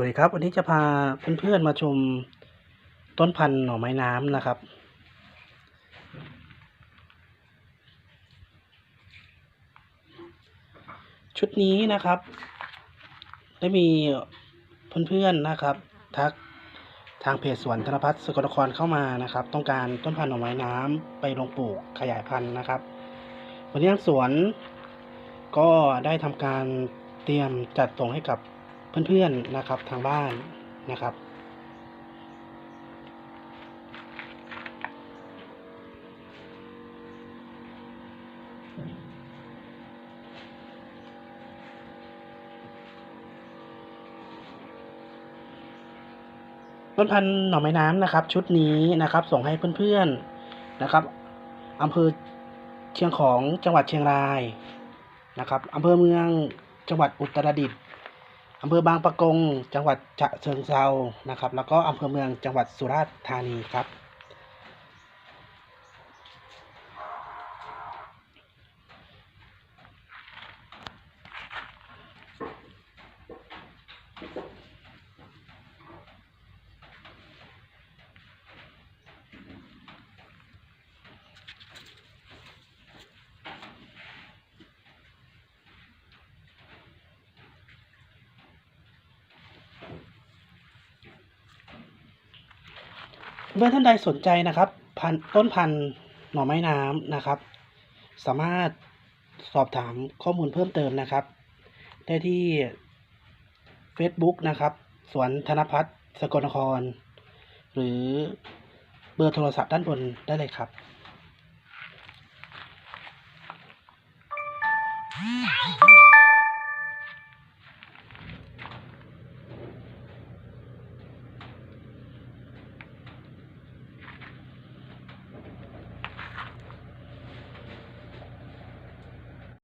วัสดีครับวันนี้จะพาเพื่อนๆมาชมต้นพันธุ์หน่อไม้น้ำนะครับ ชุดนี้นะครับ ได้มีเพื่อนๆนะครับ ทักทางเพจสวนธนพัฒน์สกลนครเข้ามานะครับ ต้องการต้นพันธุ์หน่อไม้น้ำไปลงปลูกขยายพันธุ์นะครับ วันนี้ทางสวนก็ได้ทำการเตรียมจัดส่งให้กับ เพื่อนๆนะครับทางบ้านนะครับ ต้นพันธุ์หน่อไม้น้ำนะครับ ชุดนี้นะครับ ส่งให้เพื่อนๆนะครับอำเภอเชียงของจังหวัดเชียงรายนะครับอำเภอเมืองจังหวัดอุตรดิตถ์ อำเภอบางปะกง จังหวัดฉะเชิงเซานะครับ แล้วก็อำเภอเมืองจังหวัดสุราษฎร์ธานีครับ เพื่อท่านใดสนใจนะครับพันต้นพันธุ์หน่อไม้น้ำนะครับ สามารถสอบถามข้อมูลเพิ่มเติมนะครับ ได้ที่ Facebook นะครับ สวนธนพัฒน์สกลนคร หรือเบอร์โทรศัพท์ด้านบนได้เลยครับ Ow!